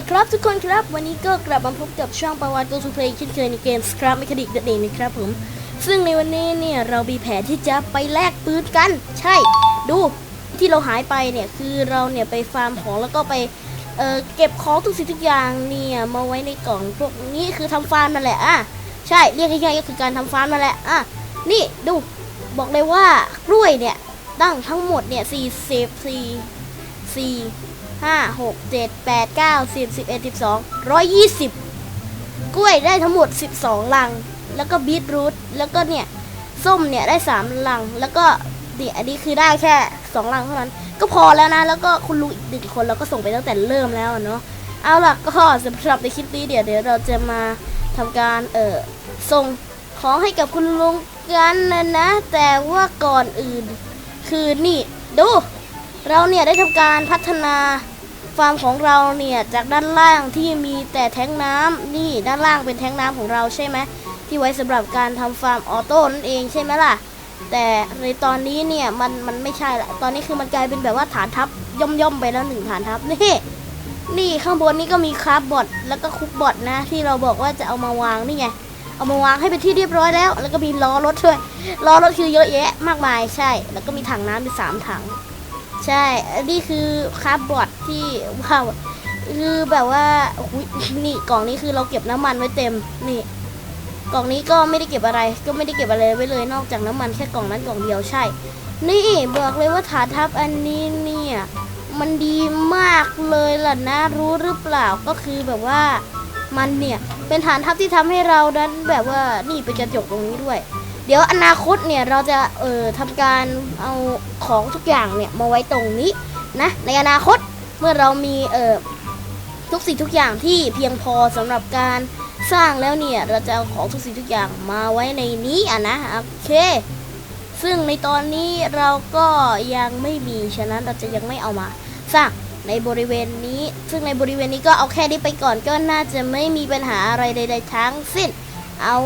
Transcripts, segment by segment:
ละครับทุกคนครับ วันนี้ก็กลับมาพบกับช่องประวัติตัวทูเพลย์เช่นเคยในเกมสครับไม่คดิกนั่นเองนะครับผม ซึ่งในวันนี้เนี่ยเรามีแผนที่จะไปแลกปืนกัน ใช่ ดูที่เราหายไปเนี่ยคือเราเนี่ยไปฟาร์มของแล้วก็ไปเเก็บของทุกสิ่งทุกอย่างเนี่ยมาไว้ในกล่องพวกนี้คือทำฟาร์มนั่นแหละอะใช่เรียกง่ายๆก็คือการทำฟาร์มนั่นแหละอะนี่ดูบอกเลยว่ากล้วยเนี่ยตั้งทั้งหมดเนี่ยสี่สิบสี่ สี่ห้าหกเจ็ดแปดเก้าสิบสิบเอ็ดสิบสองร้อยยี่สิบกล้วยได้ทั้งหมดสิบสองลัง แล้วก็บีทรูทแล้วก็เนี่ย ส้มเนี่ยได้สามลัง แล้วก็เนี่ยอันนี้คือได้แค่สองลังเท่านั้น ก็พอแล้วนะ แล้วก็คุณลุงอีกหนึ่งคนเราก็ส่งไปตั้งแต่เริ่มแล้วเนาะเอาล่ะก็สำหรับในคลิปนี้เดี๋ยวเดี๋ยวเราจะมาทำการเอ่อส่งของให้กับคุณลุงกันนะนะ แต่ว่าก่อนอื่นคือนี่ดู เราเนี่ยได้ทำการพัฒนาฟาร์มของเราเนี่ยจากด้านล่างที่มีแต่แท้งน้ำนี่ด้านล่างเป็นแท้งน้ำของเราใช่ไหมที่ไว้สำหรับการทำฟาร์มออโต้นั่นเองใช่ไหมล่ะ แต่ในตอนนี้เนี่ยมันมันไม่ใช่ละตอนนี้คือมันกลายเป็นแบบว่าฐานทัพย่อมย่อมไปแล้วหนึ่งฐานทัพนี่นี่ข้างบนนี่ก็มีคราฟบอทแล้วก็คุกบอทนะ ที่เราบอกว่าจะเอามาวางนี่ไงเอามาวางให้เป็นที่เรียบร้อยแล้ว แล้วก็มีล้อรถด้วยล้อรถคือเยอะแยะมากมายใช่ แล้วก็มีถังน้ำมีสามถัง ใช่ อันนี่คือคาราฟบอทที่ว้าวคือแบบว่าอุ๊ยนี่กล่องนี้คือเราเก็บน้ำมันไว้เต็ม นี่ กล่องนี้ก็ไม่ได้เก็บอะไร ก็ไม่ได้เก็บอะไรไว้เลย นอกจากน้ำมันแค่กล่องนั้นกล่องเดียวใช่ นี่บอกเลยว่าฐานทัพอันนี้เนี่ย มันดีมากเลยล่ะนะรู้หรือเปล่าก็คือแบบว่ามันเนี่ยเป็นฐานทัพที่ทำให้เรานั้นแบบว่านี่เป็นกระจกตรงนี้ด้วย ดี๋ยวอนาคตเนี่ยเราจะเอ่อทำการเอาของทุกอย่างเนี่ยมาไว้ตรงนี้นะในอนาคตเมื่อเรามีเอ่อทุกสิ่งทุกอย่างที่เพียงพอสำหรับการสร้างแล้วเนี่ยเราจะเอาของทุกสิ่งทุกอย่างมาไว้ในนี้อะนะโอเคซึ่งในตอนนี้เราก็ยังไม่มีฉะนั้นเราจะยังไม่เอามาสร้างในบริเวณนี้ ซึ่งในบริเวณนี้ก็เอาแค่นี้ไปก่อนก็น่าจะไม่มีปัญหาอะไรใดๆทั้งสิ้น เอา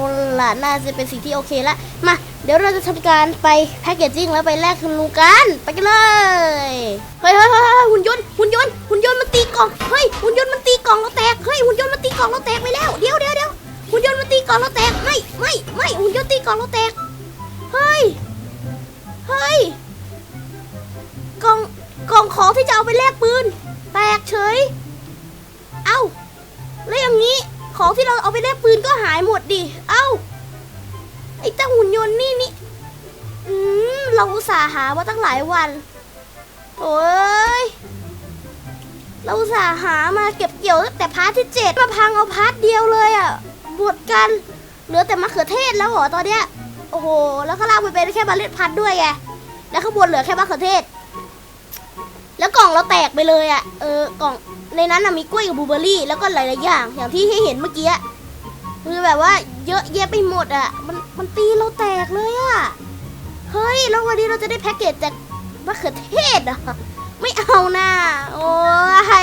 ล่ะน่าจะเป็นสิ่งที่โอเคละมาเดี๋ยวเราจะทำการไปแพคเกจจิ้งแล้วไปแลกคุณลุงกันไปกันเลยเฮ้ยเฮ้ยเฮ้ยเฮ้ยหุ่นยนต์หุ่นยนต์หุ่นยนต์มันตีกล่องเฮ้ยหุ่นยนต์มันตีกล่องเราแตกเฮ้ยหุ่นยนต์มันตีกล่องเราแตกไปแล้วเดี๋ยวเดี๋ยวเดี๋ยวหุ่นยนต์มันตีกล่องเราแตกไม่ไม่ไม่หุ่นยนต์ตีกล่องเราแตกเฮ้ยเฮ้ยกล่องกล่องของที่จะเอาไปแลกปืน แตกเฉย เอ้าแล้วอย่างนี้ ของที่เราเอาไปแลกปืนก็หายหมดดิ เอ้า ไอ้เจ้าหุ่นยนต์นี่นี่อืมเราอุตส่าห์หามาตั้งหลายวัน โอ้ย เราอุตส่าห์หามาเก็บเกี่ยวตั้งแต่พาร์ทที่เจ็ดมาพังเอาพาร์ทเดียวเลยอะหมดกัน เหลือแต่มะเขือเทศแล้วเหรอตอนเนี้ย โอ้โห แล้วข้างล่างมันเป็นแค่บาเล็ดพันด้วยไง แล้วข้างบนเหลือแค่มะเขือเทศ แล้วกล่องเราแตกไปเลยอะ่ะ เออกล่องในนั้นนะมีกล้วยกับบลูเบอร์รี่แล้วก็หลายๆอย่าง อย่างที่ให้เห็นเมื่อกี้คือแบบว่าเยอะแยะไปหมดอะ่ะ มันมันตีเราแตกเลยอะ่ะ เฮ้ยแล้ววันนี้เราจะได้แพ็กเกจจากมะเขือเทศอะไม่เอานะโอ้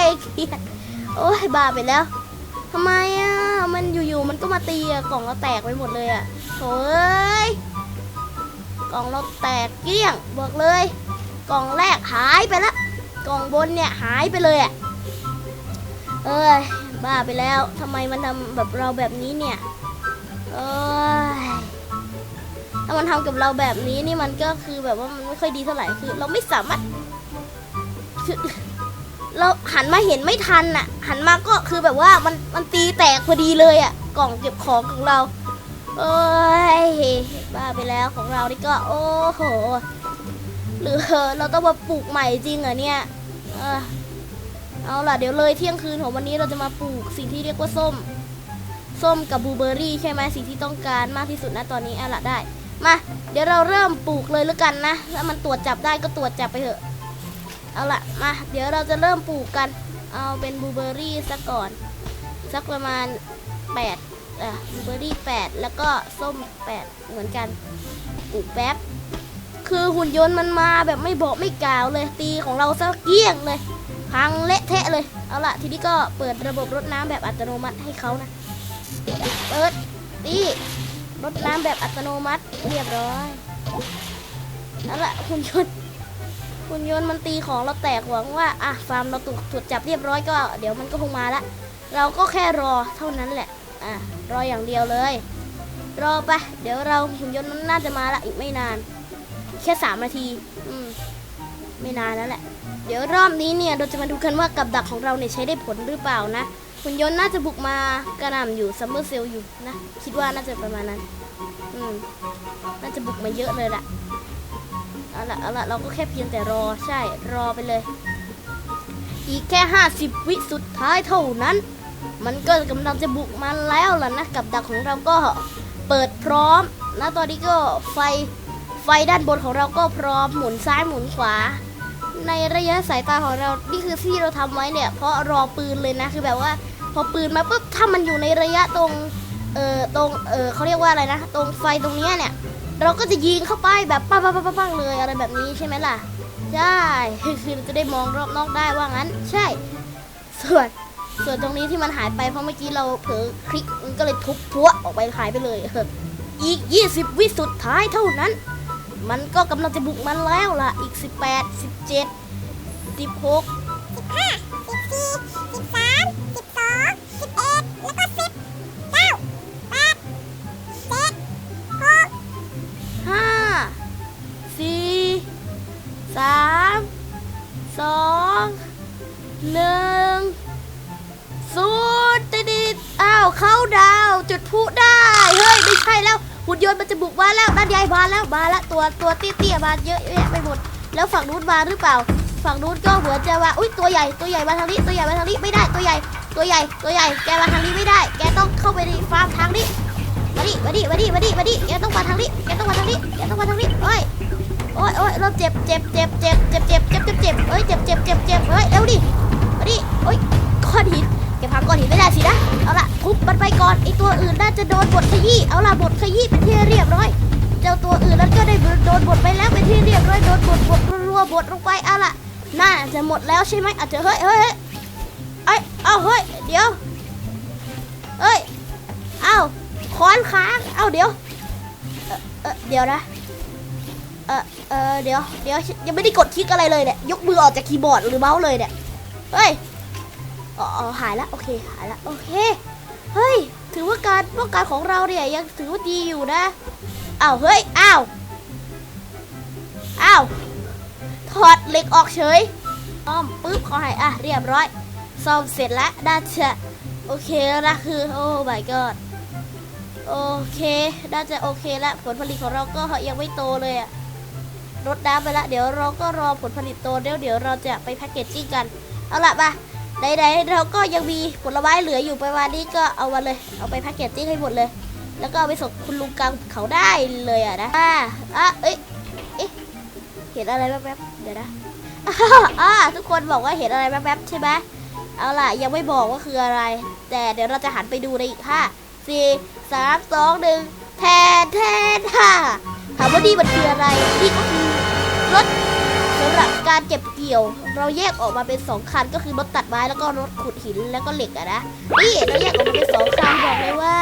ยเกียดโอ้ยบ้าไปแล้วทำไมอะ่ะมันอยู่ๆมันก็มาตีอะกล่องเราแตกไปหมดเลยอะ่ะโอ้ยกล่องเราแตกเกลี้ยงบอกเลย กล่องแรกหายไปและ กล่องบนเนี่ยหายไปเลยอะ่ะ เอ้ยบ้าไปแล้วทำไมมันทำแบบเราแบบนี้เนี่ย เอ้ยถ้ามันทำกับเราแบบนี้นี่มันก็คือแบบว่ามันไม่ค่อยดีเท่าไหร่คือ เราไม่สามารถคือเราหันมาเห็นไม่ทันอะ หันมาก็คือแบบว่ามันมันตีแตกพอดีเลยอะ กล่องเก็บของของเราเอ้ยบ้าไปแล้วของเรานี่ก็ โอ้โห หรือเราต้องมาปลูกใหม่จริงเหรอเนี่ยเอาล่ะเดี๋ยวเลยเที่ยงคืนของวันนี้เราจะมาปลูกสิ่งที่เรียกว่าส้ม ส้มกับบลูเบอร์รี่ใช่ไหมสิ่งที่ต้องการมากที่สุดนะตอนนี้เอาล่ะได้ มาเดี๋ยวเราเริ่มปลูกเลยแล้วกันนะถ้ามันตรวจจับได้ก็ตรวจจับไปเถอะ เอาล่ะมาเดี๋ยวเราจะเริ่มปลูกกัน เอาเป็นบลูเบอร์รี่ซะก่อน สักประมาณ8อะบลูเบอร์รี่8แล้วก็ส้ม 8 เหมือนกันปลูกแป๊บ คือหุ่นยนต์มันมาแบบไม่บอกไม่กล่าวเลยตีของเราซะเกลี้ยงเลย พังเละเทะเลย เอาล่ะทีนี้ก็เปิดระบบรดน้ำแบบอัตโนมัติให้เขานะ เปิดนี่รดน้ำแบบอัตโนมัติเรียบร้อยเอาล่ะหุ่นยนต์หุ่นยนต์มันตีของเราแตกหวังว่าอะฟาร์มเราถูกตรวจจับเรียบร้อยก็ เดี๋ยวมันก็คงมาละเราก็แค่รอเท่านั้นแหละอะรออย่างเดียวเลย รอไปเดี๋ยวเราหุ่นยนต์มันน่าจะมาละอีกไม่นาน แค่สามนาที อืม ไม่นานแล้วแหละ เดี๋ยวรอบนี้เนี่ยเราจะมาดูกันว่ากับดักของเราเนี่ยใช้ได้ผลหรือเปล่านะหุ่นยนต์น่าจะบุกมากระหน่ำอยู่ซัมเมอร์เซลอยู่นะ คิดว่าน่าจะประมาณนั้น อืม น่าจะบุกมาเยอะเลยล่ะเอาละเอาละเราก็แค่เพียงแต่รอใช่รอไปเลย อีกแค่ 50 วิสุดท้ายเท่านั้น มันก็กำลังจะบุกมาแล้วล่ะนะ กับดักของเราก็เปิดพร้อมนะตอนนี้ก็ไฟ ไฟด้านบนของเราก็พร้อมหมุนซ้ายหมุนขวา ในระยะสายตาของเรา นี่คือที่เราทำไว้เนี่ย เพราะรอปืนเลยนะ คือแบบว่า พอปืนมาปุ๊บ ถ้ามันอยู่ในระยะตรง เอ่อ ตรง เอ่อเขาเรียกว่าอะไรนะ ตรงไฟตรงนี้เนี่ย เราก็จะยิงเข้าไปแบบปังปังปังปังเลยอะไรแบบนี้ใช่ไหมล่ะ ใช่คือจะได้มองรอบนอกได้ว่างั้น ใช่ ส่วนส่วนตรงนี้ที่มันหายไปเพราะเมื่อกี้เราเผลอคลิกมันก็เลยทุบพัวออกไปหายไปเลยอีก 20 วิสุดท้ายเท่านั้น มันก็กำลังจะบุกมันแล้วล่ะ อีก 18 17 16 15 14 13 12 11 นมันจะบุกมาแล้วด้านใหญ่มาแล้วมาแล้วตัวตัวเตี้ยๆมาเยอะแยะไปหมด แล้วฝั่งนู้นมาหรือเปล่า ฝั่งนู้นก็เหมือนจะว่าอุ้ยตัวใหญ่ตัวใหญ่มาทางนี้ตัวใหญ่มาทางนี้ไม่ได้ตัวใหญ่ ตัวใหญ่ตัวใหญ่แกมาทางนี้ไม่ได้ แกต้องเข้าไปในฟาร์มทางนี้มาดิมาดิมาดิมาดิมาดิแกต้องมาทางนี้แกต้องมาทางนี้แกต้องมาทางนี้โอ้ยโอ้ยโอ้ยเราเจ็บเจ็บเจ็บเจ็บเจ็บเจ็บเจ็บเจ็บเจ็บเฮ้ยเจ็บเจ็บเจ็บเจ็บเฮ้ยเร็วดิมาดิโอ้ยก้อนหิน แกพังก้อนหินไม่ได้สินะ เอาล่ะทุบมันไปก่อนไอตัวอื่นน่าจะโดนบทขยี้ เอาล่ะบทขยี้เป็นที่เรียบร้อย เจ้าตัวอื่นนั้นก็ได้โดนบทไปแล้วเป็นที่เรียบร้อย โดนบทบทรัวๆบทลงไป เอาล่ะ น่าจะหมดแล้วใช่ไหมอาจจะเฮ้ยเฮ้ยเฮ้ยเอ้ยเอาเฮ้ย เดี๋ยวเฮ้ย เอาค้อนค้าง เอาเดี๋ยวเอ่อเออเดี๋ยวนะ เออเออเดี๋ยว เดี๋ยวยังไม่ได้กดคลิกอะไรเลยเนี่ย ยกมือออกจากคีย์บอร์ดหรือเมาส์เลยเนี่ย เฮ้ย อ๋อหายละโอเคหายละโอเค เฮ้ย ถือว่าการป้องกันของเราเนี่ยยังถือว่าดีอยู่นะอ้าวเฮ้ยอ้าวอ้าวถอดเหล็กออกเฉยอ้อมปึ๊บขอให้อะเรียบร้อยซ่อมเสร็จแล้วน่าจะโอเคแล้วนะคือโอ้ my god โอเค น่าจะโอเคแล้วผลผลิตของเราก็ยังไม่โตเลยอะรดน้ำไปละ เดี๋ยวเราก็รอผลผลิตโตเดี๋ยวเดี๋ยวเราจะไปแพ็กเกจจิ้งกัน เอาละมา ไหนๆเราก็ยังมีผลไม้เหลืออยู่ประมาณนี้ก็เอามาเลยเอาไปแพ็กเกจจิ้งให้หมดเลย แล้วก็เอาไปส่งคุณลุงกลางเขาได้เลยอะนะอ่าอะเอ้ยเอ๊ะเห็นอะไรแป๊บๆเดี๋ยวนะอ่าทุกคนบอกว่าเห็นอะไรแป๊บๆใช่ไหมเอาล่ะยังไม่บอกว่าคืออะไร แต่เดี๋ยวเราจะหันไปดูในอีกห้าสี่สามสองหนึ่งแทนแทนฮ่าถามว่านี่มันคืออะไรนี่ก็คือรถ สำหรับการเก็บเกี่ยว เราแยกออกมาเป็นสองคันก็คือรถตัดไม้แล้วก็รถขุดหินแล้วก็เหล็กอะนะนี่เราแยกออกมาเป็นสองคันบอกเลยว่า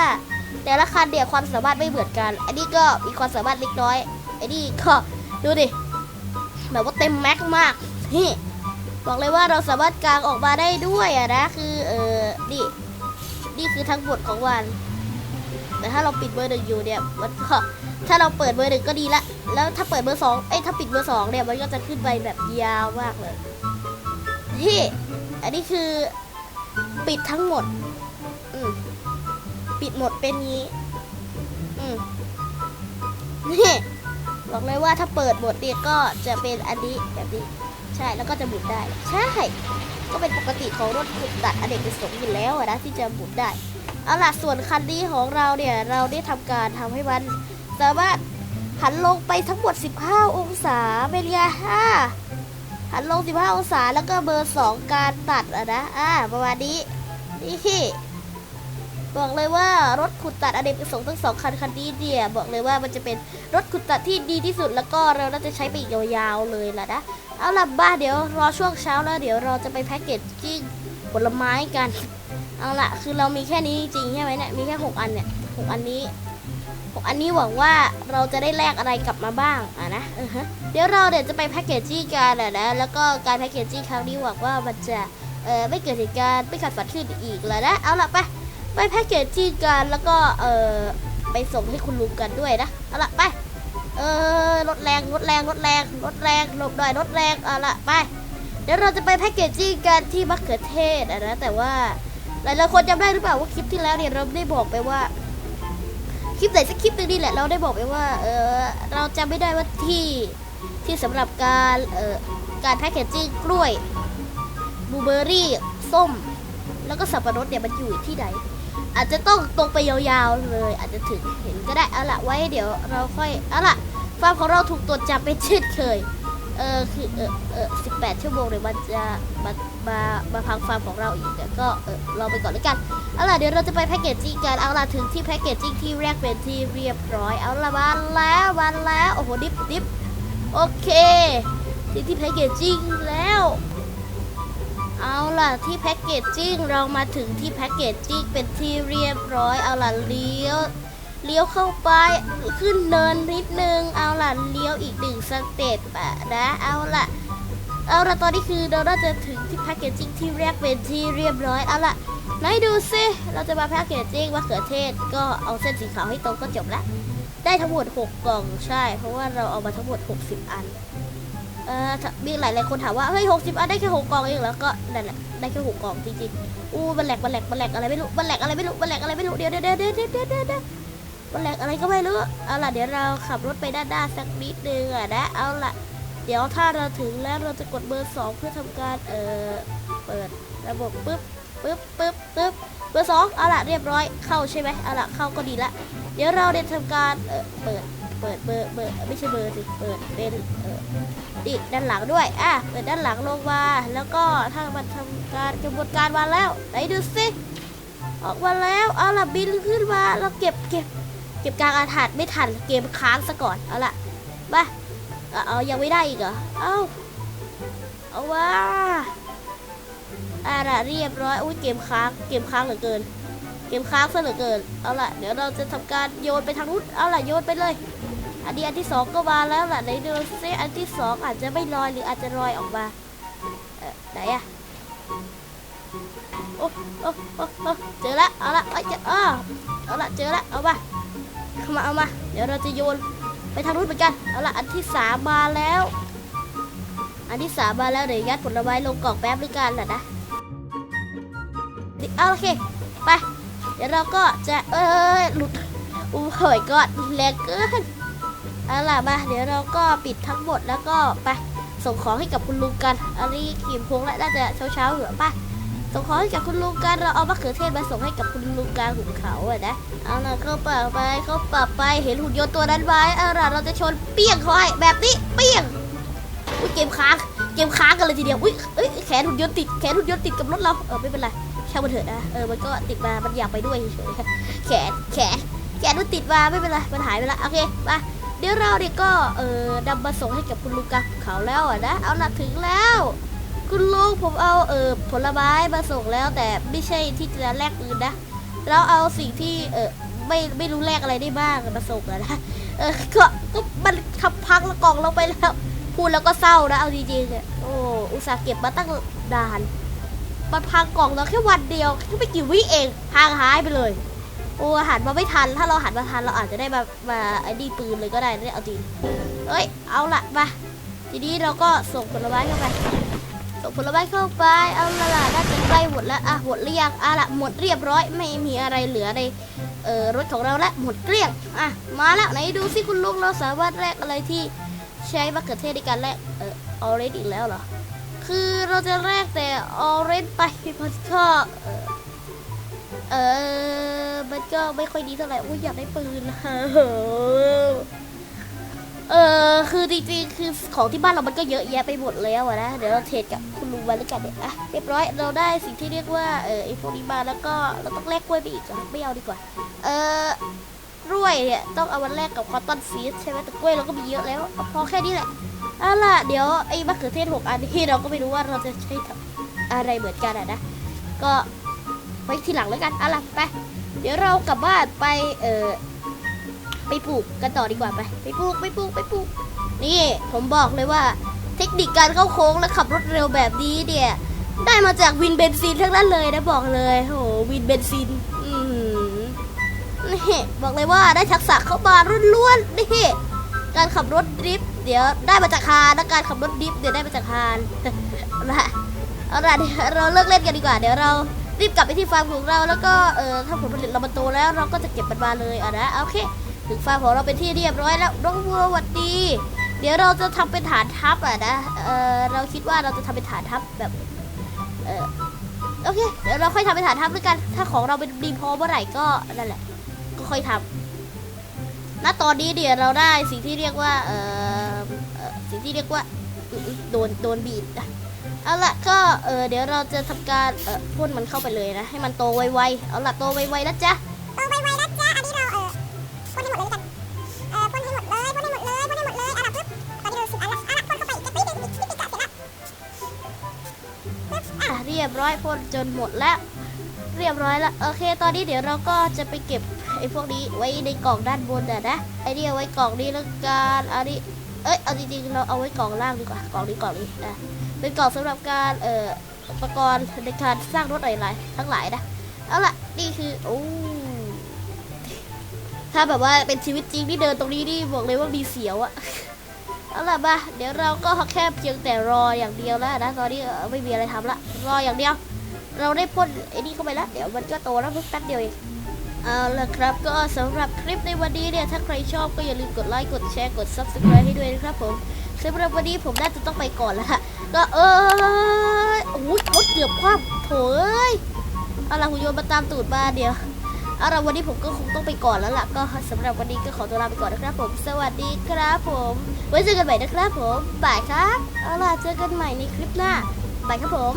แต่ละคันเนี่ยความสามารถไม่เหมือนกัน อันนี้ก็มีความสามารถเล็กน้อยอันนี้ก็ดูดิแบบว่าเต็มแม็กมากนี่บอกเลยว่าเราสามารถกางออกมาได้ด้วยอะนะคือเออนี่นี่คือทั้งหมดของวัน แต่ถ้าเราปิดเบอร์หนึ่งอยู่เนี่ยมันก็ ถ้าเราเปิดเบอร์หนึ่งก็ดีละ แล้วถ้าเปิดเบอร์สองเอ้ยถ้าปิดเบอร์สองเนี่ยมันก็จะขึ้นไปแบบยาวมากเลยที่อันนี้คือปิดทั้งหมด อืมปิดหมดเป็นงี้ อืมนี่บอกเลยว่าถ้าเปิดหมดเนี่ยก็จะเป็นอันนี้แบบนี้ ใช่แล้วก็จะหมุนได้ ใช่ ก็เป็นปกติของรถขุดตัดอเนกประสงค์อยู่แล้วนะที่จะหมุนได้เอาล่ะส่วนคันนี้ของเราเนี่ย เราได้ทำการทำให้มัน สามารถหันลงไปทั้งหมด 15 องศาเป็นไงอ่าหันลง 15 องศาแล้วก็เบอร์ 2 การตัดอะนะอ่าประมาณนี้นี่บอกเลยว่ารถขุดตัดอเนกประสงค์ทั้งสองคันคันนี้เนี่ยบอกเลยว่ามันจะเป็นรถขุดตัดที่ดีที่สุดแล้วก็เราน่าจะใช้ไปอีกยาวๆเลยล่ะนะเอาล่ะบ้าเดี๋ยวรอช่วงเช้าแล้วเดี๋ยวเราจะไปแพ็กเกจจิ้งผลไม้กัน เอาล่ะคือเรามีแค่นี้จริงใช่ไหมเนี่ยมีแค่หกอันเนี่ยหกอันนี้ อันนี้หวังว่าเราจะได้แลกอะไรกลับมาบ้างอะนะเดี๋ยวเราเดี๋ยวจะไปแพ็กเกจจิ้งกันอะนะแล้วก็การแพ็กเกจจิ้งครั้งนี้หวังว่ามันจะเออไม่เกิดเหตุการณ์ไม่ขัดฝันขึ้นอีกแล้วนะเอาละไปไปแพ็กเกจจิ้งกันแล้วก็เออไปส่งให้คุณลุงกันด้วยนะเอาละไปเออรถแรงรถแรงรถแรงรถแรงหลบหน่อยรถแรงเอาละไป เดี๋ยวเราจะไปแพ็กเกจจิ้งกันที่มะเขือเทศอะนะแต่ว่าหลายๆคนจำได้หรือเปล่าว่าคลิปที่แล้วเนี่ยเราได้บอกไปว่า คลิปไหนสักคลิปหนึงนี่แหละเราได้บอกไปว่า เออเราจำไม่ได้ว่าที่ที่สำหรับการเอ่อการแพ็กเกจจิ้งกล้วยบลูเบอร์รี่ส้ม แล้วก็สับปะรดเนี่ยมันอยู่ที่ไหน อาจจะต้องตรงไปยาวๆเลย อาจจะถึงเห็นก็ได้เอาละไว้เดี๋ยวเราค่อยเอาละฟาร์มของเราถูกตรวจจับเป็นเช่นเคยเออคือเออเออสิบแปดชั่วโมงเลยมันจะมามามาพังฟาร์มของเราอีกเดี๋ยวก็เออรอไปก่อนแล้วกัน เอาล่ะเดี๋ยวเราจะไปแพ็กเกจจิ้งกันเอาล่ะถึงที่แพ็กเกจจิ้งที่แรกเป็นที่เรียบร้อยเอาล่ะมาแล้วมาแล้วโอ้โหดิฟดิฟโอเคที่ที่แพ็กเกจจิ้งแล้ว เอาล่ะที่แพ็กเกจจิ้งเรามาถึงที่แพ็กเกจจิ้งเป็นที่เรียบร้อยเอาล่ะเลี้ยวเลี้ยวเข้าไปขึ้นเนินนิดนึง เอาล่ะเลี้ยวอีกหนึ่งสเต็ปอะนะเอาล่ะเอาล่ะตอนนี้คือเราน่าจะถึงที่แพ็กเกจจิ้งที่แรกเป็นที่เรียบร้อยเอาล่ะ ไหนดูซิเราจะมาแพ็กเกจจิ้งมะเขือเทศ ก็เอาเส้นสีขาวให้ตรงก็จบละได้ทั้งหมด 6 กล่องใช่ เพราะว่าเราเอามาทั้งหมด 60 อันเอ่อมีหลายหลายคนถามว่าเฮ้ย60อันได้แค่6กล่องเองแล้วก็นั่นแหละได้แค่6กล่องจริงๆอู้มันแหลกมันแหลกมันแหลกอะไรไม่รู้มันแหลกอะไรไม่รู้มันแหลกอะไรไม่รู้เดี๋ยวเดี๋ยวเดี๋ยวเดี๋ยวเดี๋ยวเดี๋ยวมันแหลกอะไรก็ไม่รู้เอาล่ะเดี๋ยวเราขับรถไปด้านหน้าสักนิดนึงอะนะเอาล่ะ เดี๋ยวถ้าเราถึงแล้วเราจะกดเบอร์2เพื่อทำการเอ่อเปิดระบบปึ๊บ ปึ๊บปึ๊บปึ๊บเบอร์สองเอาละเรียบร้อยเข้าใช่ไหมเอาละเข้าก็ดีละ เดี๋ยวเราเดินทำการเออเปิดเปิดเบอร์เบอร์ไม่ใช่เบอร์สิเปิดเป็นเออดิด้านหลังด้วยอะเปิดด้านหลังลงมาแล้วก็ถ้ามันทำการกระบวนการมาแล้วไหนดูสิออกมาแล้วเอาละบินขึ้นมาแล้วเก็บเก็บเก็บกลางอากาศไม่ทันเกมค้างซะก่อนเอาละมาเอาเอยังไม่ได้อีกเหรอเอาเอาว่า อาละเรียบร้อยอุ้ยเกมค้างเกมค้างเหลือเกิน เกมค้างซะเหลือเกินเอาละเดี๋ยวเราจะทำการโยนไปทางนู้นเอาละโยนไปเลย อันนี้อันที่สองก็มาแล้วล่ะไหนดูซิอันที่สองอาจจะไม่ลอยหรืออาจจะลอยออกมาเออไหนอะโอ้โอ้โอ้โอ้เจอละเอาละเอ้ยเจออ้อเอาละเจอละเอามาเข้ามาเอามา เดี๋ยวเราจะโยนไปทางนู้นเหมือนกันเอาละอันที่สามมาแล้วอันที่สามมาแล้วเดี๋ยวยัดผลไม้ลงกล่องแป๊บด้วยกันแหละนะ เอาโอเค ไป เดี๋ยวเราก็จะเอ้ยหลุดอู้หอยก็แรงเกินเอาล่ะมาเดี๋ยวเราก็ปิดทั้งหมดแล้วก็ไปส่งของให้กับคุณลุงกัน อันนี้กี่โมงแล้วน่าจะเช้าๆอยู่อะส่งของให้กับคุณลุงกัน เราเอามะเขือเทศมาส่งให้กับคุณลุงกลางหุบเขาอะนะ เอาล่ะเข้าป่าไปเข้าป่าไป เห็นหุ่นยนต์ตัวนั้นไหมเอาล่ะเราจะชนเปี้ยงเขาให้แบบนี้เปี้ยง อุ้ยเกมค้าง เกมค้างกันเลยทีเดียว อุ้ยเอ้ยแขนหุ่นยนต์ติด แขนหุ่นยนต์ติดกับรถเรา เออไม่เป็นไร ช่างมันเถอะนะ เออ มันก็ติดมา มันอยากไปด้วยเฉยๆแขน แขน แขนมันติดมาไม่เป็นไร มันหายไปละ โอเค มา เดี๋ยวเราเนี่ยก็ เออนำมาส่งให้กับคุณลุงกับเขาแล้วอะนะ เอาละถึงแล้ว คุณลุงผมเอาเออผลไม้มาส่งแล้ว แต่ไม่ใช่ที่จะแลกปืนนะ เราเอาสิ่งที่เออไม่ไม่รู้แลกอะไรได้บ้างมาส่งอะนะ เออ ก็ก็มันขับพังละกล่องเราไปแล้ว พูดแล้วก็เศร้านะ เอาจริงๆอะโอ้ อุตส่าห์เก็บมาตั้งนาน มันพังกล่องเราแค่วันเดียวแค่ไม่กี่วิเองพังหายไปเลย โอ้หันมาไม่ทัน ถ้าเราหันมาทันเราอาจจะได้มามาไอ้นี่ปืนเลยก็ได้เนี่ยเอาจริงเอ้ยเอาละมาทีนี้เราก็ส่งผลไม้เข้าไปส่งผลไม้เข้าไปเอาละล่ะน่าจะใกล้หมดแล้วอะหมดหรือยังอะละหมดเรียบร้อยไม่มีอะไรเหลือในเอ่อรถของเราละหมดเกลี้ยงอะมาแล้วไหนดูสิคุณลุงเราสามารถแลกอะไรที่ใช้มะเขือเทศในการแลกเอ่อออเรนจ์อีกแล้วเหรอ คือเราจะแลกแต่ออเรนไปมันก็เออ มันก็ไม่ค่อยดีเท่าไหร่อุ้ยอยากได้ปืนนะเออ คือจริงๆ คือของที่บ้านเรามันก็เยอะแยะไปหมดแล้วนะ เดี๋ยวเราเทรดกับคุณลุงมาแล้วกันเนี่ยอะเรียบร้อย เราได้สิ่งที่เรียกว่า เออไอพวกนี้มาแล้วก็เราต้องแลกกล้วยไปอีกอไม่เอาดีกว่า เออกล้วยเนี่ยต้องเอาวันแรกกับคอตตอนฟีสใช่ไหมแต่กล้วยเราก็มีเยอะแล้วเอาพอแค่นี้แหละ เอาล่ะเดี๋ยวไอ้มะเขือเทศหกอันที่เราก็ไม่รู้ว่าเราจะใช้อะไรเหมือนกันอะนะ ก็ไว้ทีหลังแล้วกันเอาล่ะไป เดี๋ยวเรากลับบ้านไปเออไปปลูกกันต่อดีกว่าไป ไปปลูกไปปลูกไปปลูก นี่ผมบอกเลยว่า เทคนิคการเข้าโค้งและขับรถเร็วแบบนี้เนี่ย ได้มาจากวินเบนซินทั้งนั้นเลยนะบอกเลยโหวินเบนซินอือหือนี่บอกเลยว่าได้ทักษะเข้ามาล้วนๆนี่การขับรถดริฟต์ เดี๋ยวได้มาจากคานและการขับรถดิฟเดี๋ยวได้มาจากคานเอาละเอาละเดี๋ยวเราเลิกเล่นกันดีกว่า เดี๋ยวเรารีบกลับไปที่ฟาร์มของเราแล้วก็เออถ้าผลผลิตเรามันโตแล้วเราก็จะเก็บมันมาเลยอะนะโอเค ถึงฟาร์มของเราเป็นที่เรียบร้อยแล้วน้องวัวหวัดดี เดี๋ยวเราจะทำเป็นฐานทัพอะนะเออเราคิดว่าเราจะทำเป็นฐานทัพแบบเออโอเคเดี๋ยวเราค่อยทำเป็นฐานทัพด้วยกัน ถ้าของเราเป็นดีพอเมื่อไหร่ก็นั่นแหละก็ค่อยทำณตอนนี้เดี๋ยวเราได้สิ่งที่เรียกว่าเออ สิ่งที่เรียกว่าอุ๊ยโดนโดนบีบนะเอาละก็เออเดี๋ยวเราจะทำการเออพ่นมันเข้าไปเลยนะ ให้มันโตไวๆเอาละโตไวๆแล้วจ้ะโตไวๆนะจ๊ะอันนี้เราเออพ่นให้หมดเลยแล้วกันเออพ่นให้หมดเลยพ่นให้หมดเลยพ่นให้หมดเลยอะปึ๊บตอนนี้เราสิบอันละอะพ่นเข้าไปอีกนิดนึงอีกนิดนึงกะเสร็จละปึ๊บอะอะเรียบร้อยพ่นจนหมดแล้ว เรียบร้อยแล้วโอเค ตอนนี้เดี๋ยวเราก็จะไปเก็บไอ้พวกนี้ไว้ในกล่องด้านบนอะนะไอ้นี่เอาไว้กล่องนี้แล้วกันอันนี้ เอ้ยเอาจริงๆเราเอาไว้กล่องล่างดีกว่ากล่องนี้กล่องนี้นะเป็นกล่องสำหรับการเอ่ออุปกรณ์ในการสร้างรถอะไรๆทั้งหลายนะเอาล่ะนี่คือโอ้ถ้าแบบว่าเป็นชีวิตจริงที่เดินตรงนี้นี่บอกเลยว่ามีเสียวอะเอาล่ะมาเดี๋ยวเราก็แค่เพียงแต่รออย่างเดียวแล้วนะตอนนี้เอ่อไม่มีอะไรทำละรออย่างเดียว เราได้พ่นไอ้นี่เข้าไปแล้วเดี๋ยวมันก็โตแล้วเพิ่งแป๊บเดียวเอง เอาละครับก็สำหรับคลิปในวันนี้เนี่ย ถ้าใครชอบก็อย่าลืมกดไลค์กดแชร์กด subscribe ให้ด้วยนะครับผมสำหรับวันนี้ผมน่าจะต้องไปก่อนละก็เออโอ้ยรถเกือบคว่ำโถเอ้ยเอาล่ะหุ่นยนต์มาตามตูดมาเดี๋ยวเอาล่ะวันนี้ผมก็คงต้องไปก่อนแล้วล่ะก็สำหรับวันนี้ก็ขอตัวลาไปก่อนนะครับผม สวัสดีครับผม ไว้เจอกันใหม่นะครับผมบ่ายครับเอาล่ะเจอกันใหม่ในคลิปหน้าบ่ายครับผม